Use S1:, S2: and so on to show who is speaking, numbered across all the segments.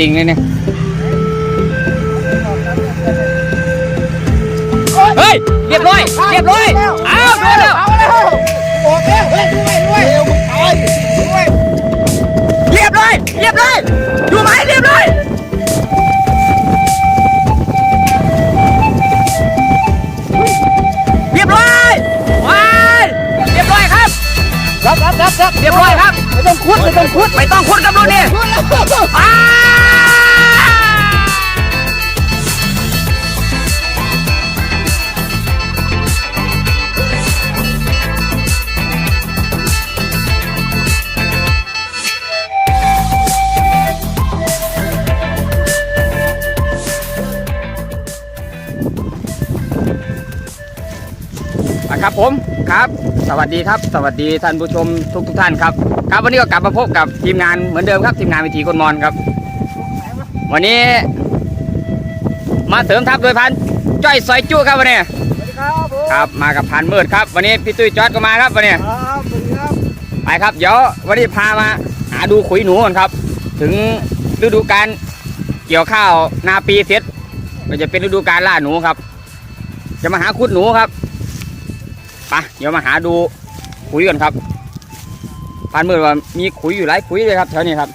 S1: ดิ่งเลยเนี่ย เฮ้ย เรียบร้อย เรียบร้อย อ้าวโดนแล้ว
S2: เอาแล้วโอเคเฮ้ยด้วยด้วยเอวมึงตายด้วย
S1: เรียบร้อย เรียบร้อย อยู่ไหมเรียบร้อยเรียบร้อยว้ายเรียบร้อยครับ
S2: รับรับรับรับ
S1: เรียบร้อยครับ
S2: ไม่ต้องคุดไม่ต้องคุด
S1: ไม่ต้องคุดกับรุ่นนี่
S2: คุดแล้ว
S1: อ้า สวัสดีครับ สวัสดีท่านผู้ชมทุกทุกๆท่านครับครับวันนี้ก็กลับมาพบกับทีมงานเหมือนเดิมครับทีมงานวิถีคนมอนครับ วันนี้ มาเสริมทัพโดยพันจ้อยซอยจุครับวันนี้
S2: สวัสดีครับผม
S1: ครับมากับพันมืดครับ วันนี้พี่ตุ้ยจอดก็มาครับวันนี้
S2: ครับสวัสดีครับ
S1: ไปครับเดี๋ยววันนี้พามาหาดูขุยหนูก่อนครับ ถึงฤดูการเกี่ยวข้าวนาปีเสร็จก็จะเป็นฤดูการล่าหนูครับ จะมาหาคุดหนูครับ ไปเดี๋ยวมาหาดูขุยก่อนครับพันมืดว่ามีขุยอยู่หลายขุยเลยครับแถวนี้ครับ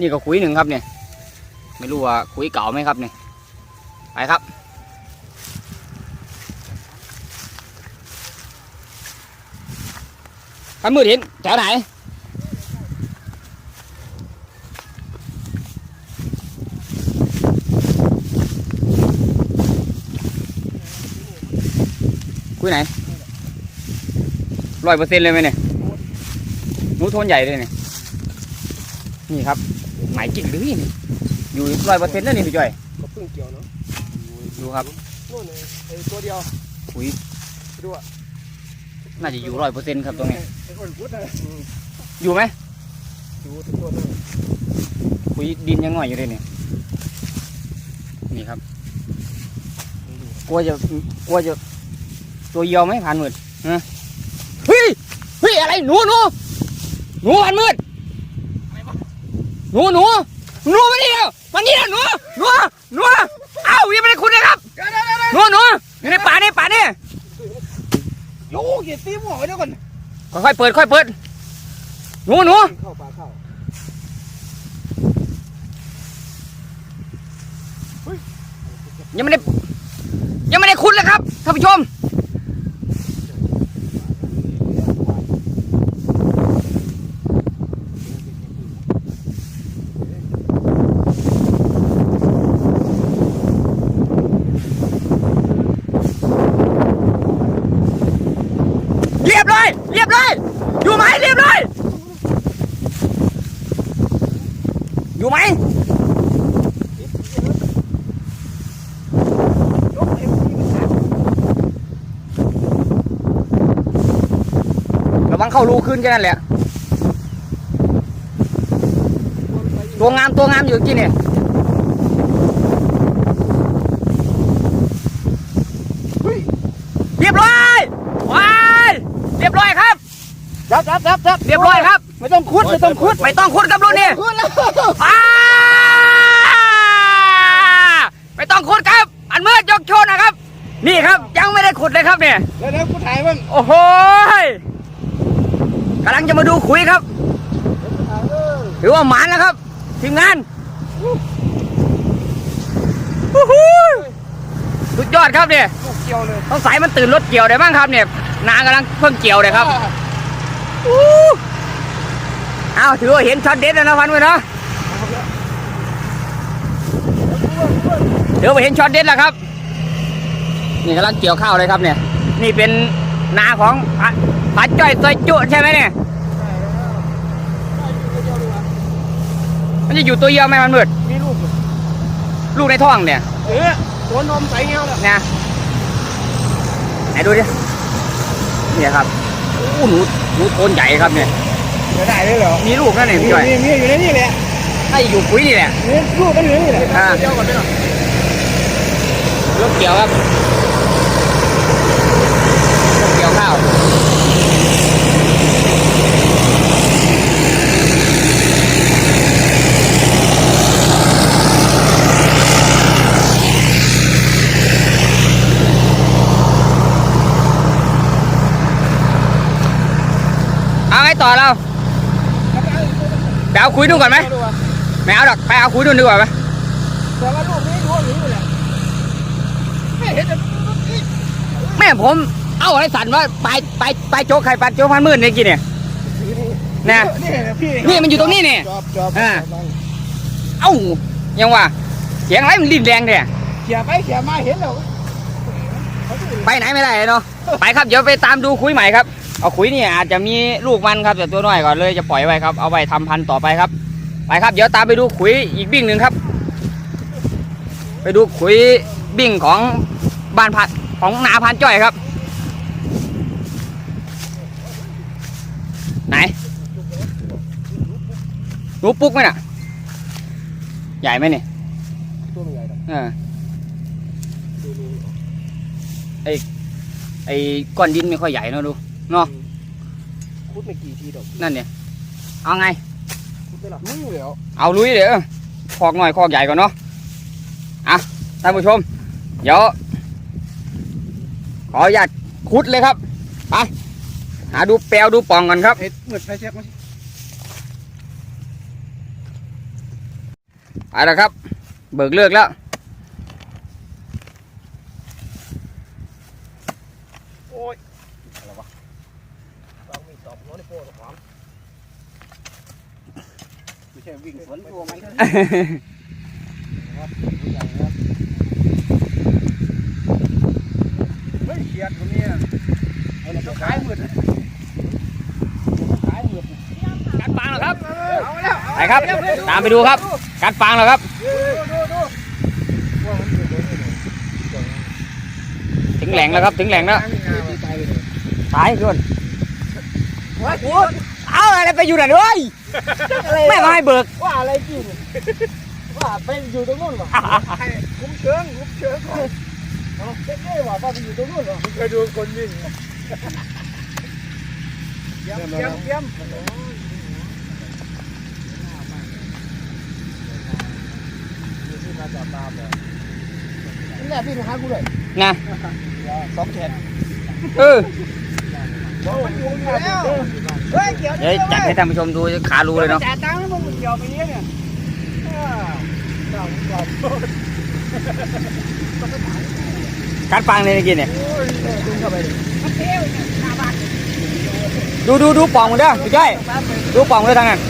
S1: นี่ก็ขุยหนึ่งครับเนี่ย ไม่รู้ว่าขุยเก่าไหมครับเนี่ยไปครับพันมืดเห็นแถวไหนคุยไหน ร้อยเปอร์เซ็นต์เลยไหมเนี่ยหนูโทนใหญ่เลยเนี่ยนี่ครับหมายจริงหรือนี่อยู่ร้อยเปอร์เซ็นต์แล้วนี่พี่จ้อย
S2: ก็เพิ่งเกี่ยวเนาะ
S1: ดูครับ
S2: นู่นไอ้ตัวเดียว
S1: คุย
S2: ดูอะ
S1: น่าจะอยู่ร้อยเปอร์เซ็นต์ครับตรงนี้
S2: ไอ้คนพุทธนะ
S1: อยู่ไหม
S2: ดูตัวนึง
S1: คุยดินยังง่อยอยู่เลยเนี่ยนี่ครับกลัวจะกลัวจะตัวเยียวไหมผ่านมืดฮะเฮ้ย เฮ้ยอะไรหนูหนูหนูผ่านมืดหนูหนูหนูมานี่แล้วมานี่แล้วหนูหนูหนูเอ้ายังไม่ได้คุณเลยครับหนูหนูอยู่ในป่านี่ป่านี่
S2: โยกอย่าตีหมอกไว้เดี๋ยวก่อน
S1: ค่อยๆเปิดค่อยๆเปิดหนูหนู
S2: เข้าปลาเข้า
S1: ยังไม่ได้ยังไม่ได้คุณเลยครับท่านผู้ชม เรียบร้อยเรียบร้อยอยู่ไหมเรียบร้อยอยู่ไหม
S2: ยกไอ้พวกนี้มันขาด
S1: ระวัง เข้ารูขึ้นแค่นั้นแหละ ตัวงามตัวงามอยู่กี่เนี่ยเรียบร้อยว้ายเรียบร้อยครับ
S2: รับรับรับรับ
S1: เรียบร้อยครับ
S2: ไม่ต้องคุดไม่ต้องคุด
S1: ไม่ต้องคุดกับรุ่นนี่
S2: คุดแล้ว
S1: อ้าไม่ต้องขุดครับ อันเมื่อยกโชว์นะครับ นี่ครับยังไม่ได้ขุดเลยครับเนี่ย
S2: เดี๋ยวเดี๋ยวกูถ่ายบ้าง
S1: โอ้โหย กำลังจะมาดูขุยครับ
S2: ถ่ายเออ
S1: ถือว่าหมานแล้วครับ ทีมงานฮู้ฮู้สุดยอดครับเนี่ย
S2: ลูกเกี่ยวเลย
S1: ต้องสายมันตื่นรถเกี่ยวได้บ้างครับเนี่ย นากำลังเพิ่งเกี่ยวเลยครับอู้อ้าวถือว่าเห็นช็อตเด็ดแล้วนะพันมือเนาะถือว่าเห็นช็อตเด็ดแล้วครับ นี่กำลังเกี่ยวข้าวเลยครับเนี่ย นี่เป็นนาของ ป้าป้าจ้อยซอยจุใช่ไหมเนี่ยมันจะอยู่ตัวเดียวไหมมันมืด
S2: มีลูก
S1: ลูกในท้องเนี่ย
S2: เออตัวนมใส่เงี้ยแล้ว
S1: นะไหนดูดิเนี่ยครับอู้หนูหนูโทนใหญ่ครับเนี่ย
S2: จะได้เลยเหรอ
S1: มีลูกนั่นเองพี่จ้อย
S2: มีมีอยู่ในนี่แหละ
S1: ถ้าอยู่ปุ๋ยนี่แหละ
S2: นี่ลูกก็อยู่ในนี่แหละ
S1: อ่า
S2: เดียวก่อนไปหน่อย
S1: รถเกี่ยวครับรถเกี่ยวข้าว ต่อเราไปเอาคุยนู่นก่อนไหมไม่เอาหรอกไปเอาคุยนู่นดีกว่าไหม
S3: แต่ว่าลูกนี้อยู่อยู่แหละไม่เห็นจะ
S1: แม่ผมเอาอะไรสั่นว่าไปไปไปโจ๊กไข่ปัดโจ๊กพันหมื่นเนี่ยกินเนี่ยนะ
S3: นี่พี่
S1: นี่มันอยู่ตรงนี้เนี่ย
S3: จอบจอบ
S1: อ่าเอ้ายังว่าเสียงอะไรมันรีบแรงเนี่ย
S3: เขี่ยไปเขี่ยมาเห็นแล้ว
S1: ไปไหนไม่ได้เนาะไปครับเดี๋ยวไปตามดูคุยใหม่ครับ เอาคุยนี่อาจจะมีลูกมันครับแต่ตัวน้อยก่อนเลยจะปล่อยไว้ครับเอาไว้ทำพันธุ์ต่อไปครับ ไปครับ เดี๋ยวตามไปดูขุยอีกบิ่งหนึ่งครับ ไปดูขุยบิ่งของบ้านพันของนาพันจ้อยครับ ไหนหนูปุ๊กไหมน่ะ ใหญ่ไหมเนี่ย
S3: ตัวใหญ่ดอก
S1: เออ
S3: ดูดู
S1: ไอ้ก้อนดินไม่ค่อยใหญ่เนอะดู เนาะ
S3: คุดไม่กี่ทีดอก
S1: นั่นเนี่ยเอาไง
S3: คุดไปหรอนี่แล้ว
S1: เอาลุยเดี๋ยวคอกหน่อยคอกใหญ่ก่อนเนาะอะท่านผู้ชม เดี๋ยวขออนุญาตขุดเลยครับไปหาดูแปลวดูปล่องก่อนครับ
S3: เห็ดเหมือนไฟแช็กมั้ย
S1: ไปแล้วครับ เบิกเลือกแล้ว
S3: โอ้ยอะไรวะวางมีตอบน้อยในโป้ตะขวางไม่ใช่ วิ่งสวนตัวมันครับครับผู้ใหญ่ครับเฮ้ยเขียดตรงนี้เอาละขายหมื่นขายหมื่น
S1: กัดฟางแล้วครับ
S3: เอาแล้ว
S1: ไปครับ ตามไปดูครับ กัดฟางแล้วครับ
S3: ดูดูดูว่ามันอยู่ตรงนี้เลย
S1: ถึงแหล่งแล้วครับถึงแหล่งแล้ว
S3: ตายไปเลย
S1: ตายขึ้น
S3: ว่าพูด
S1: เอาอะไรไปอยู่ไหนเว้ย แม่ก็ให้เบิก
S3: ว่าอะไรกินว่าไปอยู่ตรงนู้นวะให้คุ้มเชิงคุ้มเชิงเอาเจ๊ๆว่าว่าไปอยู่ตรงนู้นวะเคยดูคนวิ่งเยี่ยมเยี่ยมเยี่ยมนี่แหละพี่มาหากูเลย
S1: นะ
S3: สองแขน
S1: เออ
S3: มันอยู่แล้ว เดี๋
S1: ยวจัดให้ท่านผู้ชมดูขารูเลยเนาะ
S3: จ่ายตังค์แล้วมึงเกี่ยวไปเนี้ยเนี่ย
S1: กัดฟังเลยเมื่อกี้เนี่ย
S3: ดู
S1: ดูดูป่องมันเด้อพี่จ้อยดูป่องเลยทางนั้น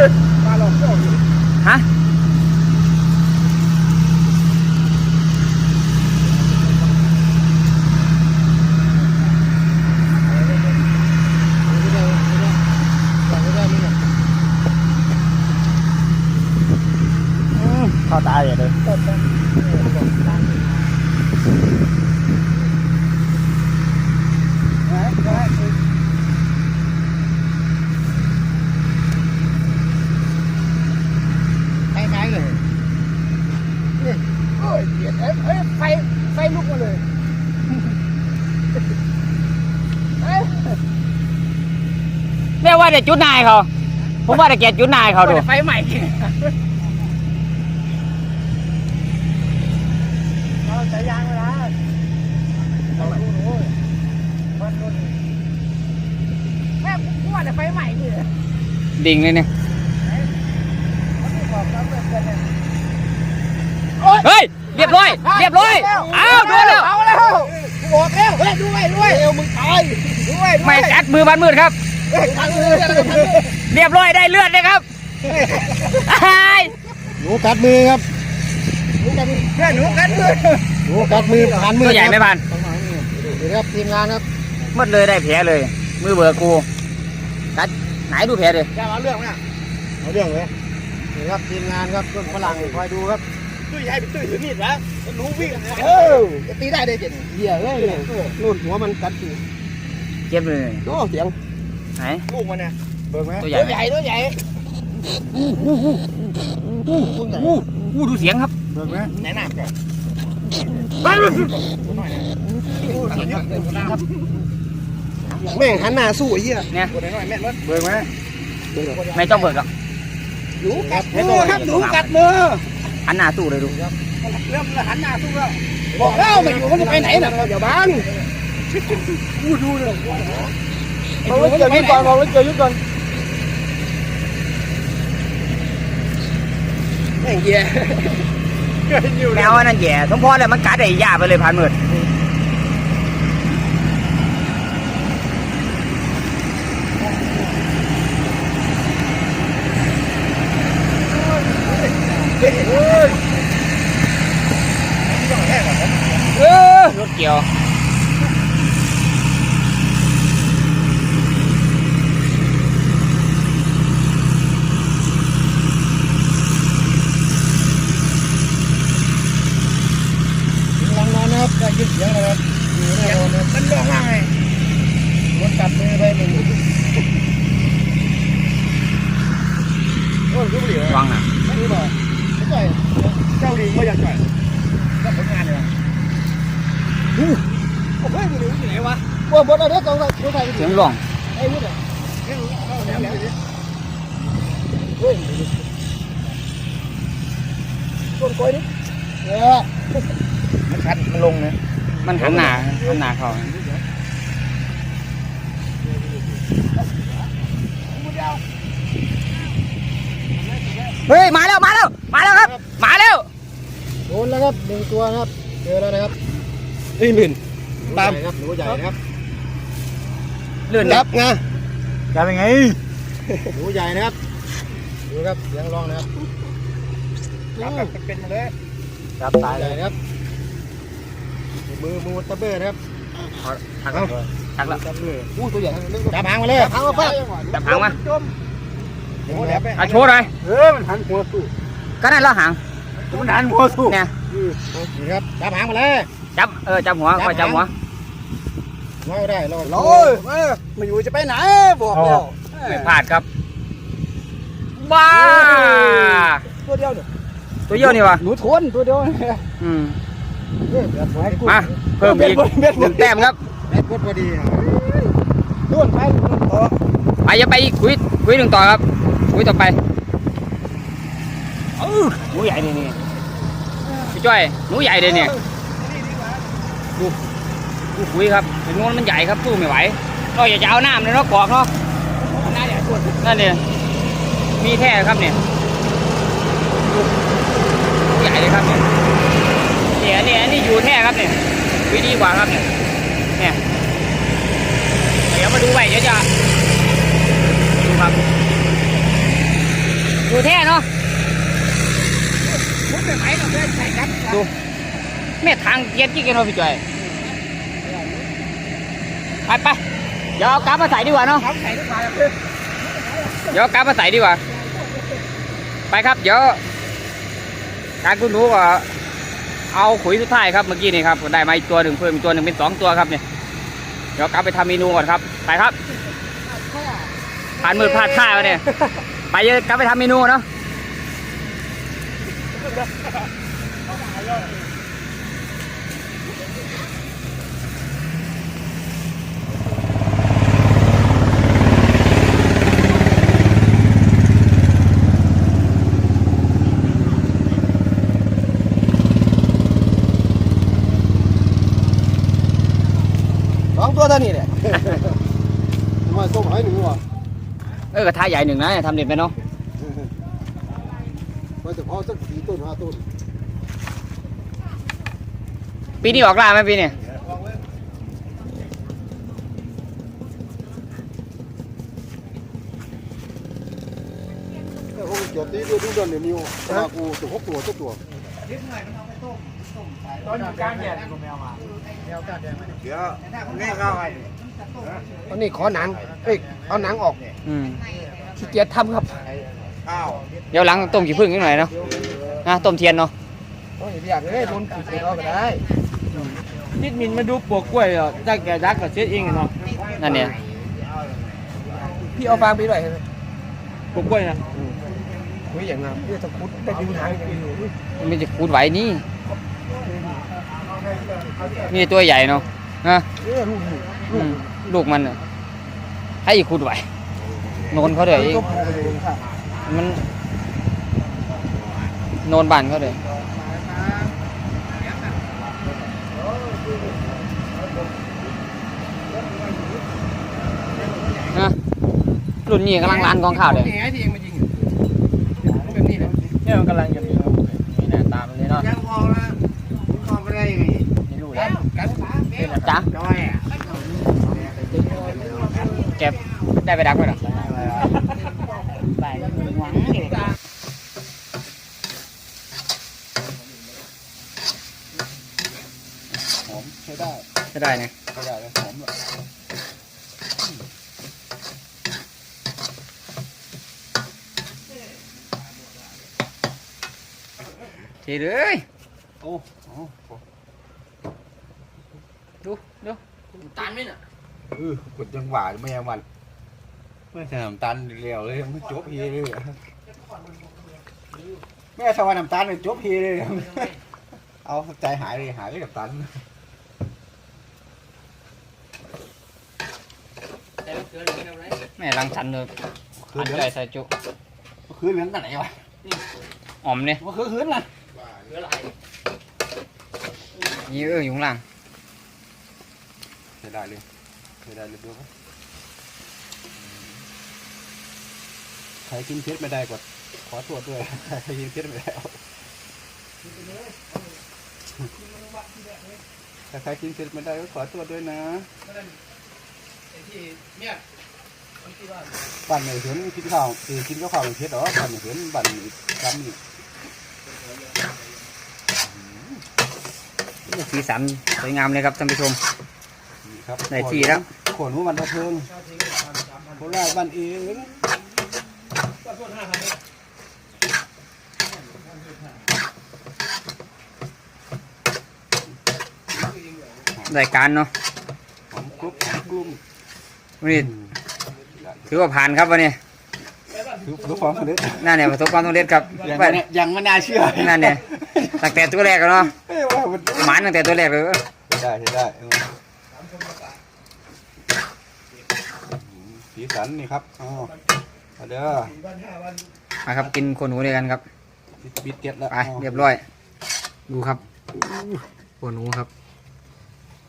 S3: ลงไปเลยมาลองเจ้าอยู่
S1: ฮะ เข้าตาเลยเลย
S3: คล้ายๆเลยนี่โอ้ย เกลียดเอ้ยเอ้ยไฟไฟลุกมาเลยเอ้ย
S1: แม่ว่าแต่จุดนายเขา ผมว่าแต่เกียรติจุดนายเขาดู
S3: ไฟใหม่เอาสายยางเวลาเอาดูหนูมันนู่นแม่กูว่าแต่ไฟใหม่ดิ
S1: ดิ่งเลยเนี่ย
S3: มันไม่บอกแล้วเพื่อนๆเนี่ย
S1: เฮ้ยเรียบร้อย เรียบร้อยอ้าวโดนแล้ว
S3: เอาแล้วบอกแล้วเฮ้ยด้วยด้วยเอวมึงตายด้วย
S1: ไม่กัดมือบันมืดครับ
S3: เรี
S1: ยบร้อยได้เลือดเลยครับไอ้
S3: หนูกัดมือครับหนูกัดมือหนูกัดมือหนูกัดมือผ่านมือ
S1: ตัวใหญ่ไหมพัน
S3: นี่ครับทีมงานครับ
S1: หมดเลยได้แผลเลย มือเบอร์กูกัดไหนดูแผลดิ
S2: จะเอาเรื่องไหมเอาเรื่องเลยนี่ครับทีมงานครับต้นฝรั่งคอยดูครับ ตุ้ยให้ไปตุ้ยถือมีดนะรู้วิ่งเออจะตีได้ได้เจ็ดเหี้ยเลยนู่นหัวมันกัดอยู่
S1: เจ็บเลย
S2: โอ้เสียง
S1: ไหน
S2: ลูกมันเนี่ยเบิ่งไหม
S1: ตัวใหญ่ไหม
S2: ใหญ่ตัวใหญ่
S1: อู้อู้อู้อู้อู้อู้ดูเสียงครับ
S2: เบิ่งไหมไหนหนักก่อน
S1: เสียงครับเสียงครับ
S2: แม่งหันหน้าสู้ไอ้เหี้ย
S1: เนี่ย
S2: เบิ่งไหม
S1: ไม่ต้องเบิกหรอก
S2: หนูกัดมือครับหนูกัดมือ
S1: หันหน้าสู้เลยดู
S2: เริ่มหันหน้าสู้แล้วบอกแล้วมันอยู่มันจะไปไหนน่ะอย่าบังพูดดูเลยเราเจอยุดก่อนเราเจอยุดก่อนแม่งเหี้ย
S1: แมวอันนั่นแย่สมพรเลยมันกัดไอ้ย่าไปเลยผ่านมืด เออรถเกี่ยว
S2: ลังนอนนะครับได้ยินเสียงนะครับอยู่แน่นอนนะมันร้องไห้มันกัดมือไปหนึ่งโอ้ยรู้เหลือ
S1: ระวังนะ
S2: ไม่รู้ป่ะไม่ใช่เจ้าลิงไม่อยากใส่แล้วผลงานเนี่ยโอ้โหไม่รู้อยู่ไหนวะว่าบนอะไรก็ต้องใส่
S1: เสียงร้อง
S2: ไอ้วุฒิเฮ้ยต้นกล้วยนี่เนี่ยมันชัดมันลงเนี่ย
S1: มันหันหน้าหันหน้าเขาเฮ้ยมาแล้วมาแล้วมาแล้วครับ มาแล้ว
S2: โดนแล้วครับหนึ่งตัวนะครับเจอแล้วนะครับเอ้ยหมื่นตามครับหนูใหญ่ครับ
S1: เลื่อน
S2: จับไง
S1: จับยังไง
S2: หนูใหญ่นะครับดูครับเสียังร้องนะครับจับแบบเป็นมาเลย
S1: จับตาย
S2: ให
S1: เล
S2: ญ่
S1: ย
S2: นะครับ มือมือตะเบ้นะครับ
S1: ทักแล้วทักแล้ว
S2: อู้ตัวใหญ่จับหางมาเลยหางมาฟาด
S1: จับหางมา
S2: โอ้แหลมไป
S1: อะโชว์หน่อย
S2: เออมันหันหัวสู้
S1: ก็นั่นแล้วหาง
S2: มันหันหัวสู้
S1: เนี่ย
S2: นี่ครับจับหางมาเลย
S1: จับเออจับหัวก็จับหัว
S2: เราได้เราโอ้ยมาอยู่จะไปไหนบอกแล้ว
S1: ไม่พลาดครับบ้า
S2: ตัวเดียวเนี่ย
S1: ตัวเยี่ยวนี่วะ
S2: หนูทนตัวเดียวเนี่ย
S1: อืม มาเพิ่มอีกหนึ่งแต้มครับ
S2: แม่กดพอดีนู่นไปต่อ
S1: ไปจะไปอีกคุยคุยหนึ่งต่อครับคุยต่อไปเออหนูใหญ่เลยนี่พี่จ้อยหนูใหญ่เลยเนี่ยดูดูคุยครับถึงนู้นมันใหญ่ครับสู้ไม่ไหวเราอยากจะเอาน้ำเลยเนาะกรอกเนาะนั่นเนี่ยนั่นเนี่ยมีแท้ครับเนี่ยดูใหญ่เลยครับเนี่ย เนี่ยเนี่ยอันนี่อยู่แท้ครับเนี่ยคุยดีกว่าครับเนี่ยเนี่ยเดี๋ยวมาดูไปเดี๋ยวจะดูครับดูแท้เนาะ
S2: มุดไปไหนเราได้ใส่ครับ
S1: ดูแม่ทางเกียร์กี่กันเนาะพี่จอยไปไปเดี๋ยวเอากราฟมาใส่ดีกว่าเนาะ
S2: ครับใส่ทุกอย่างเลย
S1: เดี๋ยวเอากราฟมาใส่ดีกว่าไปครับเดี๋ยวการคุณรู้ก็ เอาขุยสุดท้ายครับเมื่อกี้นี่ครับได้มาอีกตัวหนึ่งเพิ่มอีกตัวหนึ่งเป็นสองตัวครับเนี่ยเดี๋ยวกลับไปทำเมนูก่อนครับไปครับผ่านมือพลาดท่าวะเนี่ยไปเยอะกลับไปทำเมนูเนาะ
S2: ท่านี้เนี่ยมาส่งให้หนูว่ะ
S1: เออกระทะใหญ่หนึ่งนะทำเด็ดไปเนาะ
S2: มาจะพอสักสี่ต้นห้าต้น
S1: ปีนี้ออกล่าไหมปีนี้
S2: แต่ผมจบที่ดูดูดอนเดี๋ยวนิวมากูตัวหกตัวตัวตัว
S1: ตอนอยู่กลางแดดก็แมวมา
S2: แนวการแดง
S3: เดี๋ยวนี่เข้าไป
S2: ตอนนี้ขอหนังเอ้ยเอาหนังออก
S1: อืม
S2: ขี้เกียจทำครับ
S1: เดี๋ยวหลังต้มขี้ผึ้งนิดหน่อยเนาะนะต้มเทียนเนาะ
S2: โอ้ยอยากเลยโดนขี้เกียจเอาก็ได้
S3: นิดมินมาดูปลวกกล้วยเหรอถ้าแกดักก็เช็ดเองอะเนาะ
S1: นั่นเนี่ย
S2: พี่เอาฟางไปด้วย
S3: ปลวกกล้วยนะ
S2: คุยอย่างนั้นพี่จะคุดได้ดูหนังอย่างนี้
S1: มันจะคูดไหวนี่ นี่ตัวใหญ่เนาะนะ
S2: ออลูกลูก
S1: อืมลูกมันน่ะให้คูดไหวโนนเขาเดี๋ยวเองมันโนนบันเขาเลยนะรุ่นนี้กำลังร้านกองข้าวเลย
S2: นี่ไงที่เองมายิงแบบนี้เลย
S3: เนี่ยมันกำลังจะมีมีหน้าตามนเลยเนาะ
S2: ยังพอนะพอไปได้ไง
S3: ไม่รู้แล้ว
S2: กัน
S1: จ้า
S2: น้อยอะ
S1: เก็บได้ไปดักไห
S3: ตานไหมน่ะ
S2: เออกดจังหวะไม่ยังวันไม่ใช่น้ำตาลเร็วเลยมันจบเฮเลยอะแม่สวรรค์น้ำตาลเลยจบเฮเลยอะเอาใจหายเลยหายไปกับตัน
S1: แม่รังสรรค์เลย
S2: คื
S1: อั
S2: น
S1: น
S2: เหลื
S1: ใจ
S2: อง
S1: ใส่จุ
S2: คืนเหลืองกันไหนวะ
S1: อ่อมเนี่ย
S2: ว่าคือคืนน่ะ
S1: ยี่เอออยู่ข้างล่าง
S2: ใช้ ได้เลยใช้ได้เลยดูครับใครกินเพชรไม่ได้กดขอตรวจด้วยใครกินเพชรไม่ได้เอาถ้าใครกินเพชรไม่ได้ก็ขอตรวจด้วยนะบ้านไหนเห็นกินข้าวเออกินข้าวข้าวเป็นเพชรหรอบ้านไหนเห็นบ้านนี้จำนี่
S1: สีสันสวยงามเลยครับท่านผู้ชม
S2: ครับ
S1: ได้ที่แล้ว
S2: ขนหัวมันตะเพิงโคราชบ้านเอง
S1: รายการเนาะ
S2: หอมกรุบหอมกลุ่ม
S1: วันนี้ถือว่าผ่านครับวันนี้
S2: คือคือความสำเร็จ
S1: นั่นเนี่ยประสบความสำเร็จครับ
S2: ยังไม่เนี่ยยังไม่น่าเชื่อ
S1: นั่นเนี่ยตั้งแต่ตัวแรกแล้วเนาะ
S2: เอ้ยว่ามัน
S1: หมานตั้งแต่ตัวแรกเลย
S2: ใช่ใช่ได้เออ สีสันนี่ครับอ๋อเอาเด้อ
S1: มาครับกินคนหนูด้วยกันครับ
S2: บิดเก็ตแล้ว
S1: ไปเรียบร้อย ดูครับคนหนูครับ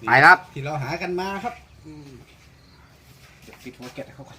S1: ไปครับ
S2: ที่เราหากันมาครับอืมเดี๋ยวปิดหัวเก็ตให้เขาก่อน